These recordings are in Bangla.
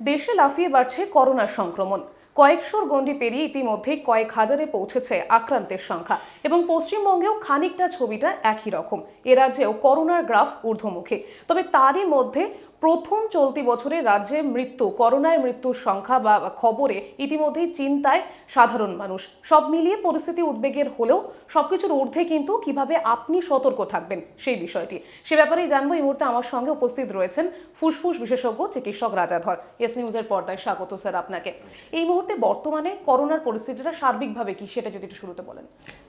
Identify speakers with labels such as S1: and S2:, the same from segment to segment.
S1: দেশে লাফিয়ে বাড়ছে করোনা সংক্রমণ। কয়েকশোর গণ্ডি পেরিয়ে ইতিমধ্যেই কয়েক হাজারে পৌঁছেছে আক্রান্তের সংখ্যা এবং পশ্চিমবঙ্গেও খানিকটা ছবিটা একই রকম। এ রাজ্যেও করোনার গ্রাফ ঊর্ধ্বমুখী। তবে তারই মধ্যে প্রথম চলতি বছরে রাজ্যে মৃত্যু করোনায় মৃত্যুর সংখ্যা বা খবরে ইতিমধ্যেই চিন্তায় সাধারণ মানুষ। সব মিলিয়ে পরিস্থিতি উদ্বেগের হলেও সবকিছুর ঊর্ধ্বে কিন্তু কীভাবে আপনি সতর্ক থাকবেন সেই বিষয়টি। সে ব্যাপারেই জানব এই মুহূর্তে আমার সঙ্গে উপস্থিত রয়েছেন ফুসফুস বিশেষজ্ঞ চিকিৎসক রাজাধর। এস নিউজের পর্দায় স্বাগত স্যার আপনাকে। এই মুহূর্তে বর্তমানে করোনার পরিস্থিতিটা সার্বিকভাবে কি সেটা যদি একটু শুরুতে বলেন।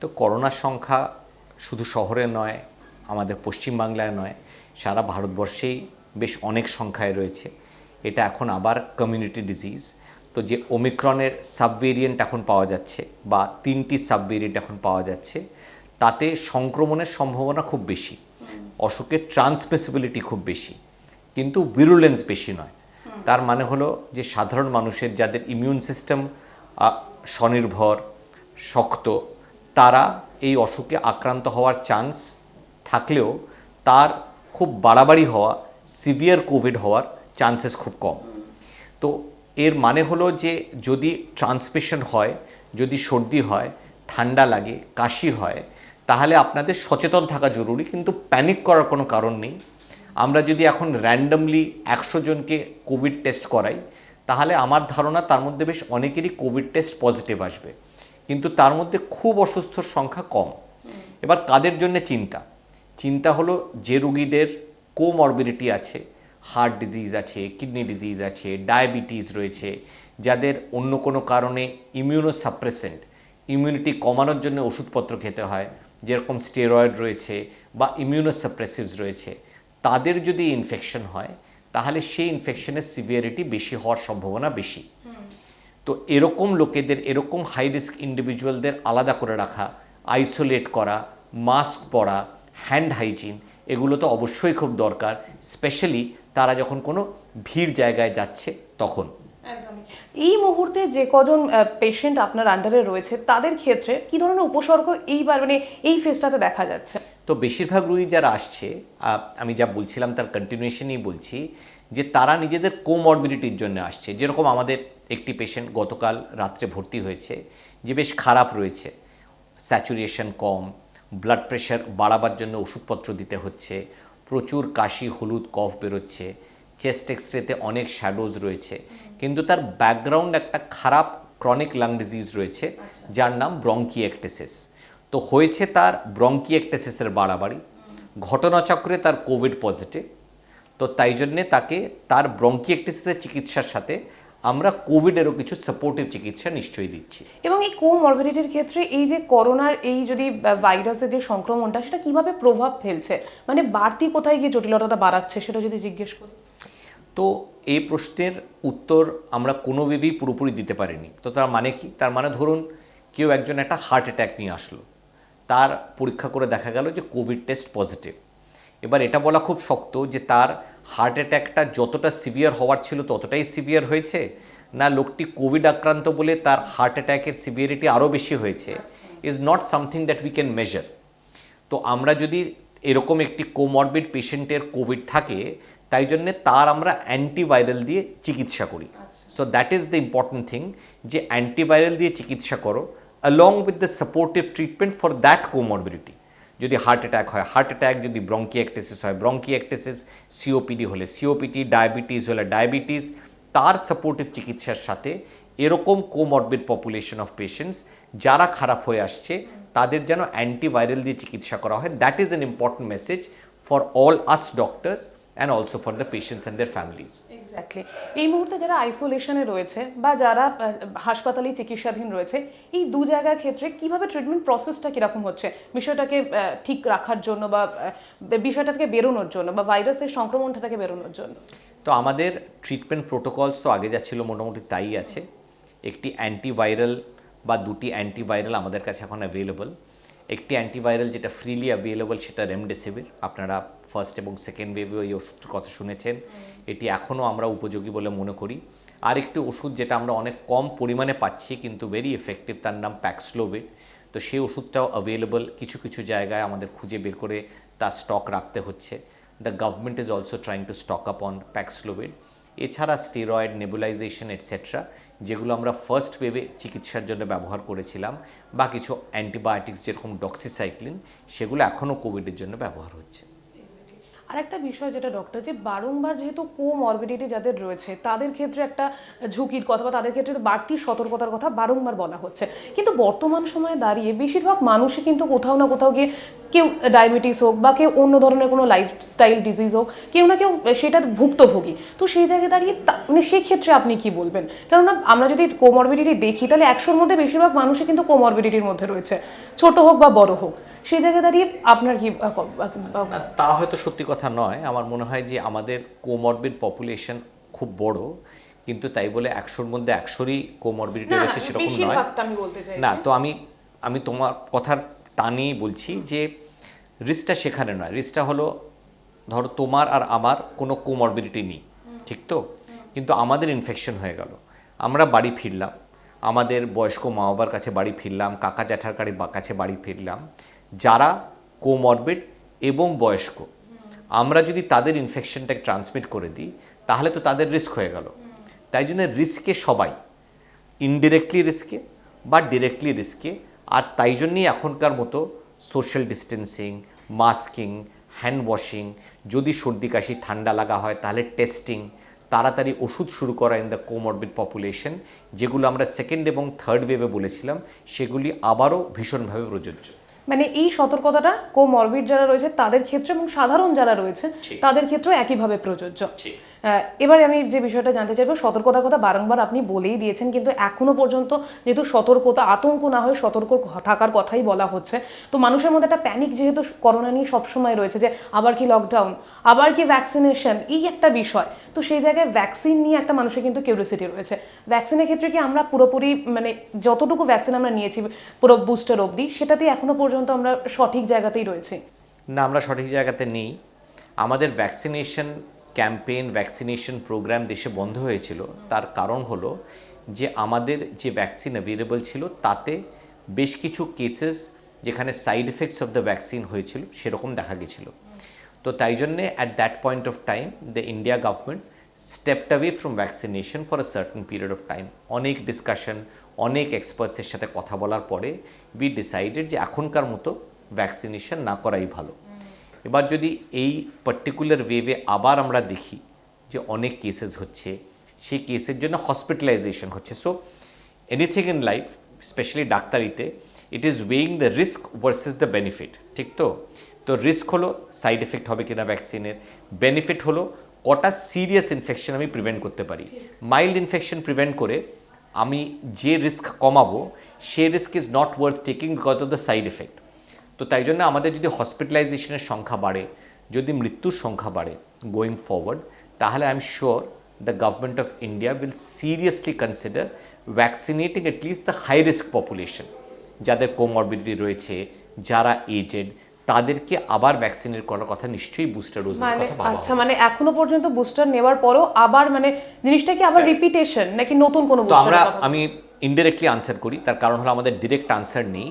S2: তো করোনার সংখ্যা শুধু শহরে নয় আমাদের পশ্চিমবাংলায় নয় সারা ভারতবর্ষেই বেশ অনেক সংখ্যায় রয়েছে। এটা এখন আবার কমিউনিটি ডিজিজ তো যে ওমিক্রনের সাবভেরিয়েন্ট এখন পাওয়া যাচ্ছে বা তিনটি সাবভেরিয়েন্ট এখন পাওয়া যাচ্ছে, তাতে সংক্রমণের সম্ভাবনা খুব বেশি। অসুখের ট্রান্সমিসিবিলিটি খুব বেশি। কিন্তু ভিরুলেন্স বেশি নয়। তার মানে হলো যে সাধারণ মানুষের যাদের ইমিউন সিস্টেম স্বনির্ভর, শক্ত, তারা এই অসুখে আক্রান্ত হওয়ার চান্স থাকলেও তার খুব বাড়াবাড়ি হওয়া সিভিয়ার কোভিড হওয়ার চান্সেস খুব কম। তো এর মানে হলো যে যদি ট্রান্সমিশন হয়, যদি সর্দি হয়, ঠান্ডা লাগে, কাশি হয়, তাহলে আপনাদের সচেতন থাকা জরুরি, কিন্তু প্যানিক করার কোনো কারণ নেই। আমরা যদি এখন র্যান্ডমলি একশো জনকে কোভিড টেস্ট করাই, তাহলে আমার ধারণা তার মধ্যে বেশ অনেকেরই কোভিড টেস্ট পজিটিভ আসবে। কিন্তু তার মধ্যে খুব অসুস্থর সংখ্যা কম। এবার কাদের জন্য চিন্তা? চিন্তা হলো যে রুগীদের কোমরবিডিটি আছে, হার্ট ডিজিজ আছে, কিডনি ডিজিজ আছে, ডায়াবেটিস রয়েছে, যাদের অন্য কোনো কারণে ইমিউনো সাপ্রেসেন্ট ইমিউনিটি কমানোর জন্য ওষুধপত্র খেতে হয়, যেরকম স্টেরয়েড রয়েছে বা ইমিউনো সাপ্রেসিভস রয়েছে, তাদের যদি ইনফেকশন হয়, তাহলে সেই ইনফেকশনের সিভিয়ারিটি বেশি হওয়ার সম্ভাবনা বেশি। তো এরকম লোকেদের, এরকম হাই রিস্ক ইন্ডিভিজুয়ালদের আলাদা করে রাখা, আইসোলেট করা, মাস্ক পরা, হ্যান্ড হাইজিন এগুলো তো অবশ্যই খুব দরকার স্পেশালি তারা যখন কোনো ভিড় জায়গায় যাচ্ছে তখন।
S1: এই মুহূর্তে যে কজন পেশেন্ট আপনার আন্ডারে রয়েছে তাদের ক্ষেত্রে কি ধরনের উপসর্গ এইবার মানে এই ফেজটাতে দেখা যাচ্ছে?
S2: তো বেশিরভাগ রুগী যারা আসছে আমি যা বলছিলাম তার কন্টিনিউশনই বলছি যে তারা নিজেদের কোমরবিলিটির জন্য আসছে। যেরকম আমাদের একটি পেশেন্ট গতকাল রাত্রে ভর্তি হয়েছে যে বেশ খারাপ রয়েছে স্যাচুরেশন কম ব্লাড প্রেশার বাড়াবার জন্য ওষুধপত্র দিতে হচ্ছে প্রচুর কাশি হলুদ কফ বেরোচ্ছে চেস্ট এক্সরেতে অনেক শ্যাডোজ রয়েছে কিন্তু তার ব্যাকগ্রাউন্ড একটা খারাপ ক্রনিক লাং ডিজিজ রয়েছে যার নাম ব্রঙ্কিয়েকটেসিস তো হয়েছে তার ব্রঙ্কিয়েকটেসিসের বাড়াবাড়ি ঘটনাচক্রে তার কোভিড পজিটিভ তো তাই জন্যে তাকে তার ব্রঙ্কিয়েকটেসিসের চিকিৎসার সাথে আমরা কোভিডেরও কিছু সাপোর্টিভ চিকিৎসা নিশ্চয়ই দিচ্ছি।
S1: এবং এই কোমরবিডিটির ক্ষেত্রে এই যে করোনার এই যদি ভাইরাসের যে সংক্রমণটা সেটা কীভাবে প্রভাব ফেলছে? মানে বাড়তি কোথায় গিয়ে জটিলতাটা বাড়াচ্ছে সেটা যদি জিজ্ঞেস করি।
S2: তো এই প্রশ্নের উত্তর আমরা কোনোভাবেই পুরোপুরি দিতে পারিনি। তো তার মানে কি? তার মানে ধরুন কেউ একজন একটা হার্ট অ্যাটাক নিয়ে আসলো। তার পরীক্ষা করে দেখা গেল যে কোভিড টেস্ট পজিটিভ এবার এটা বলা খুব শক্ত যে তার হার্ট অ্যাটাকটা যতটা সিভিয়ার হওয়ার ছিল ততটাই সিভিয়ার হয়েছে। না লোকটি কোভিড আক্রান্ত বলে তার হার্ট অ্যাটাকের সিভিয়ারিটি আরও বেশি হয়েছে। Is not something that we can measure তো আমরা যদি এরকম একটি কোমরবিড পেশেন্টের কোভিড থাকে তাই জন্যে তার আমরা অ্যান্টিভাইরাল দিয়ে চিকিৎসা করি। So that is the important thing যে অ্যান্টিভাইরাল দিয়ে চিকিৎসা করো along with the supportive treatment for that comorbidity যদি হার্ট অ্যাট্যাক হয় হার্ট অ্যাট্যাক যদি ব্রঙ্কিয়েকটেসিস হয় ব্রঙ্কিয়েকটেসিস সিওপিডি হলে সিওপিডি ডায়াবেটিস হলে ডায়াবেটিস তার সাপোর্টিভ চিকিৎসার সাথে এরকম কোমরবিড পপুলেশন অফ পেশেন্টস যারা খারাপ হয়ে আসছে, তাদের যেন অ্যান্টিভাইরাল দিয়ে চিকিৎসা করা হয়। That is an important message for all us doctors and also for the patients and their families
S1: exactly এই মুহূর্তে যারা আইসোলেশনে রয়েছে বা যারা হাসপাতালে চিকিৎসাধীন রয়েছে এই দু জায়গার ক্ষেত্রে কীভাবে ট্রিটমেন্ট প্রসেসটা কীরকম হচ্ছে? বিষয়টাকে ঠিক রাখার জন্য বা আহ, বিষয়টা থেকে বেরোনোর জন্য বা ভাইরাসের সংক্রমণটা থেকে বেরোনোর জন্য?
S2: তো আমাদের ট্রিটমেন্ট প্রোটোকলস তো আগে যা ছিল মোটামুটি তাই আছে। একটি অ্যান্টিভাইরাল বা দুটি অ্যান্টিভাইরাল আমাদের কাছে এখন অ্যাভেলেবল একটি অ্যান্টিভাইরাল যেটা ফ্রিলি অ্যাভেলেবল সেটা রেমডেসিভির আপনারা ফার্স্ট এবং সেকেন্ড ওয়েভে ওই ওষুধটার কথা শুনেছেন। এটি এখনও আমরা উপযোগী বলে মনে করি। আর একটি ওষুধ যেটা আমরা অনেক কম পরিমাণে পাচ্ছি, কিন্তু ভেরি এফেক্টিভ তার নাম প্যাক্সলোভিড তো সেই ওষুধটাও অ্যাভেলেবল কিছু কিছু জায়গায় আমাদের খুঁজে বের করে তার স্টক রাখতে হচ্ছে। The government is also trying to stock up on Paxlovid এছাড়া স্টেরয়েড, নেবুলাইজেশন এটসেট্রা যেগুলো আমরা ফার্স্ট ওয়েভে চিকিৎসার জন্য ব্যবহার করেছিলাম, বা কিছু অ্যান্টিবায়োটিক্স যেরকম ডক্সিসাইক্লিন সেগুলো এখনও কোভিডের জন্য ব্যবহার হচ্ছে।
S1: আর একটা বিষয় যেটা ডক্টর যে বারংবার যেহেতু কোমরবিডিটি যাদের রয়েছে, তাদের ক্ষেত্রে একটা ঝুঁকির কথা বা তাদের ক্ষেত্রে বাড়তি সতর্কতার কথা বারংবার বলা হচ্ছে। কিন্তু বর্তমান সময়ে দাঁড়িয়ে বেশিরভাগ মানুষই কিন্তু কোথাও না কোথাও গিয়ে কেউ ডায়াবেটিস হোক বা কেউ অন্য ধরনের কোনো লাইফস্টাইল ডিজিজ হোক, কেউ না কেউ সেটার ভুক্তভোগী। তো সেই জায়গায় দাঁড়িয়ে মানে সেই ক্ষেত্রে আপনি কি বলবেন? কেননা আমরা যদি কোমরবিডিটি দেখি, তাহলে একশোর মধ্যে বেশিরভাগ মানুষই কিন্তু কোমরবিডিটির মধ্যে রয়েছে। ছোট হোক বা বড় হোক। সেই জায়গায় দাঁড়িয়ে আপনার কি
S2: তা হয়তো সত্যি কথা নয়। আমার মনে হয় যে আমাদের কোমরবিড পপুলেশন খুব বড় কিন্তু তাই বলে একশোর মধ্যে একশোরই কোমরবিডিটি রয়েছে সেরকম নয়। না তো আমি আমি তোমার কথার টানেই বলছি যে রিস্কটা সেখানে নয়। রিস্কটা হলো ধরো তোমার আর আমার কোনো কোমরবিডিটি নেই ঠিক তো? কিন্তু আমাদের ইনফেকশন হয়ে গেল। আমরা বাড়ি ফিরলাম আমাদের বয়স্ক মা বাবার কাছে বাড়ি ফিরলাম কাকা জ্যাঠার কাছে বাড়ি ফিরলাম। যারা কোমরবিড এবং বয়স্ক। আমরা যদি তাদের ইনফেকশনটাকে ট্রান্সমিট করে দিই, তাহলে তো তাদের রিস্ক হয়ে গেল। তাই জন্য রিস্কে সবাই ইনডিরেক্টলি রিস্কে বা ডিরেক্টলি রিস্কে আর তাই জন্যই এখনকার মতো social distancing masking hand washing যদি সর্দি কাশি, ঠান্ডা লাগা হয়, তাহলে টেস্টিং তাড়াতাড়ি ওষুধ শুরু করা ইন দ্য কোমরবিড পপুলেশন যেগুলো আমরা সেকেন্ড এবং থার্ড ওয়েভে বলেছিলাম, সেগুলি আবারও ভীষণভাবে প্রযোজ্য।
S1: মানে এই সতর্কতাটা কোমরবিড যারা রয়েছে তাদের ক্ষেত্রে এবং সাধারণ যারা রয়েছে তাদের ক্ষেত্রেও একইভাবে প্রযোজ্য। এবারে আমি যে বিষয়টা জানতে চাইব, সতর্কতার কথা বারংবার আপনি বলেই দিয়েছেন, কিন্তু এখনও পর্যন্ত যেহেতু সতর্কতা, আতঙ্ক না হয়ে সতর্ক থাকার কথাই বলা হচ্ছে। তো মানুষের মধ্যে একটা প্যানিক যেহেতু করোনা নিয়ে সবসময় রয়েছে যে, আবার কি লকডাউন আবার কি ভ্যাকসিনেশন এই একটা বিষয়। তো সেই জায়গায় ভ্যাকসিন নিয়ে একটা মানুষের কিন্তু কিউরিয়াসিটি রয়েছে। ভ্যাকসিনের ক্ষেত্রে কি আমরা পুরোপুরি মানে যতটুকু ভ্যাকসিন আমরা নিয়েছি, পুরো বুস্টার অবধি সেটাতে এখনও পর্যন্ত আমরা সঠিক জায়গাতেই রয়েছি?
S2: না, আমরা সঠিক জায়গাতে নেই। আমাদের ভ্যাকসিনেশন ক্যাম্পেইন ভ্যাকসিনেশন প্রোগ্রাম দেশে বন্ধ হয়েছিল। তার কারণ হলো যে আমাদের যে ভ্যাকসিন অ্যাভেলেবল ছিল, তাতে বেশ কিছু কেসেস যেখানে side effects of the vaccine হয়েছিল, সেরকম দেখা গেছিল। তো তাই জন্যে at that point of time the India government stepped away from vaccination for a certain period of time অনেক ডিসকাশন অনেক এক্সপার্টসের সাথে কথা বলার পরে বি ডিসাইডেড যে এখনকার মতো ভ্যাকসিনেশন না করাই ভালো। এবার যদি এই পার্টিকুলার ওয়েভে আবার আমরা দেখি যে অনেক কেসেস হচ্ছে, সেই কেসের জন্য হসপিটালাইজেশন হচ্ছে। So anything in life specially ডাক্তারিতে it is weighing the risk versus the benefit ঠিক তো? তো রিস্ক হলো সাইড এফেক্ট হবে কিনা ভ্যাকসিনের বেনিফিট হলো কটা সিরিয়াস ইনফেকশন আমি প্রিভেন্ট করতে পারি। মাইল্ড ইনফেকশন প্রিভেন্ট করে আমি যে রিস্ক কমাবো, সে risk is not worth taking because of the side effect তো তাই জন্য আমাদের যদি হসপিটালাইজেশনের সংখ্যা বাড়ে যদি মৃত্যুর সংখ্যা বাড়ে গোয়িং ফরওয়ার্ড তাহলে I am sure the government of India will seriously consider vaccinating least the high risk population যাদের কোমরবিডিটি রয়েছে যারা এজেড তাদেরকে আবার ভ্যাকসিনেট করার কথা নিশ্চয়ই বুস্টার ডোজের
S1: মানে আচ্ছা মানে এখনও পর্যন্ত বুস্টার নেওয়ার পরেও আবার মানে জিনিসটা কি আবার রিপিটেশন নাকি নতুন কোনো বুস্টার
S2: আমরা আমি ইনডিরেক্টলি আনসার করি তার কারণ হলো আমাদের ডিরেক্ট আনসার নেই।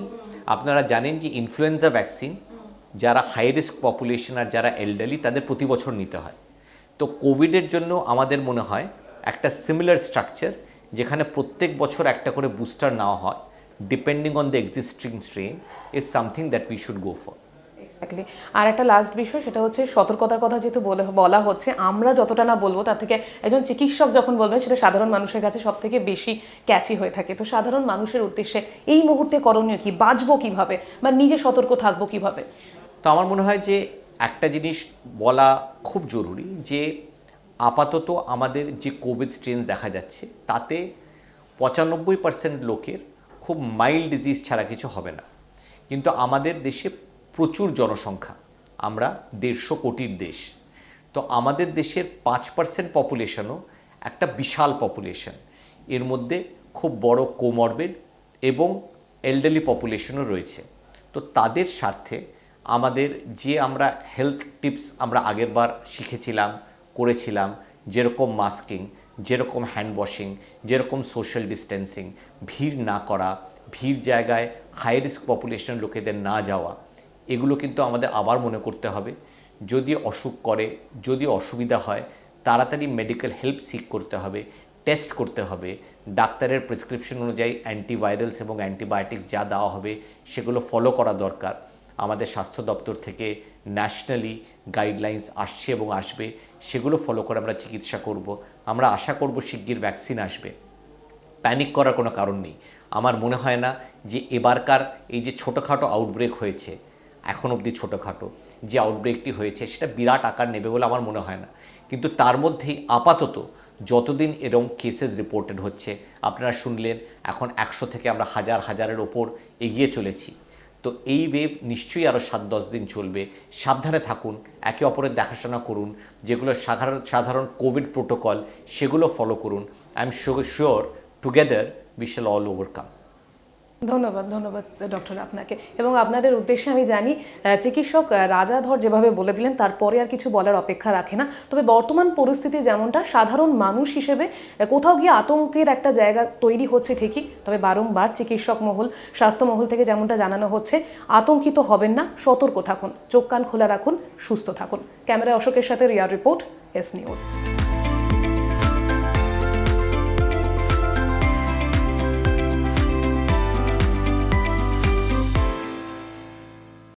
S2: আপনারা জানেন যে ইনফ্লুয়েঞ্জা ভ্যাকসিন যারা হাই রিস্ক পপুলেশন আর যারা এল্ডারলি তাদের প্রতি বছর নিতে হয়। তো কোভিডের জন্য আমাদের মনে হয় একটা সিমিলার স্ট্রাকচার যেখানে প্রত্যেক বছর একটা করে বুস্টার নেওয়া হয় depending on the existing strain is something that we should go for
S1: Exactly. আর একটা লাস্ট বিষয়, সেটা হচ্ছে সতর্কতার কথা যেহেতু বলে, বলা হচ্ছে, আমরা যতটা না বলব, তার থেকে একজন চিকিৎসক যখন বলবেন, সেটা সাধারণ মানুষের কাছে সব থেকে বেশি ক্যাচি হয়ে থাকে। তো সাধারণ মানুষের উদ্দেশ্যে এই মুহূর্তে করণীয় কি? বাঁচবো কীভাবে? বা নিজে সতর্ক থাকব কীভাবে?
S2: তো আমার মনে হয় যে একটা জিনিস বলা খুব জরুরি যে আপাতত আমাদের যে কোভিড স্ট্রেন দেখা যাচ্ছে, তাতে পঁচানব্বই পার্সেন্ট লোকের খুব মাইল্ড ডিজিজ ছাড়া কিছু হবে না। কিন্তু আমাদের দেশে প্রচুর জনসংখ্যা। আমরা দেড়শো কোটির দেশ। তো আমাদের দেশের পাঁচ পার্সেন্ট পপুলেশনও একটা বিশাল পপুলেশন এর মধ্যে খুব বড় কোমরবেড এবং এল্ডারলি পপুলেশনও রয়েছে। তো তাদের স্বার্থে আমাদের যে আমরা হেলথ টিপস আমরা আগেরবার শিখেছিলাম, করেছিলাম, যেরকম মাস্কিং যেরকম হ্যান্ড ওয়াশিং যেরকম সোশ্যাল ডিস্টেন্সিং ভিড় না করা, ভিড় জায়গায় হাই রিস্ক পপুলেশন লোকেদের না যাওয়া এগুলো কিন্তু আমাদের আবার মনে করতে হবে। যদি অসুখ করে, যদি অসুবিধা হয়, তাড়াতাড়ি মেডিকেল হেল্প সিক করতে হবে টেস্ট করতে হবে। ডাক্তারের প্রেসক্রিপশন অনুযায়ী অ্যান্টিভাইরালস এবং অ্যান্টিবায়োটিক্স যা দেওয়া হবে, সেগুলো ফলো করা দরকার। আমাদের স্বাস্থ্য দপ্তর থেকে ন্যাশনালি গাইডলাইন্স আসছে এবং আসবে, সেগুলো ফলো করে আমরা চিকিৎসা করব। আমরা আশা করব শিগগির ভ্যাকসিন আসবে। প্যানিক করার কোনো কারণ নেই। আমার মনে হয় না যে এবারকার এই যে ছোটোখাটো আউটব্রেক হয়েছে এখন অবধি ছোটোখাটো। যে আউটব্রেকটি হয়েছে, সেটা বিরাট আকার নেবে বলে আমার মনে হয় না। কিন্তু তার মধ্যেই আপাতত যতদিন এরম কেসেস রিপোর্টেড হচ্ছে, আপনারা শুনলেন, এখন একশো থেকে আমরা হাজার, হাজারের ওপর এগিয়ে চলেছি। তো এই ওয়েভ নিশ্চয়ই আরও সাত, দশ দিন চলবে। সাবধানে থাকুন, একে অপরের দেখাশোনা করুন, যেগুলো সাধারণ সাধারণ কোভিড প্রোটোকল সেগুলো ফলো করুন। I am sure together we shall all overcome
S1: ধন্যবাদ ধন্যবাদ ডক্টর আপনাকে। এবং আপনাদের উদ্দেশ্যে আমি জানি চিকিৎসক রাজাধর যেভাবে বলে দিলেন, তারপরে আর কিছু বলার অপেক্ষা রাখে না। তবে বর্তমান পরিস্থিতি যেমনটা, সাধারণ মানুষ হিসেবে কোথাও গিয়ে আতঙ্কের একটা জায়গা তৈরি হচ্ছে ঠিকই, তবে বারংবার চিকিৎসক মহল, স্বাস্থ্য মহল থেকে যেমনটা জানানো হচ্ছে, আতঙ্কিত হবেন না, সতর্ক থাকুন, চোখ কান খোলা রাখুন, সুস্থ থাকুন। ক্যামেরা অশোকের সাথে রিয়ার রিপোর্ট এস নিউজ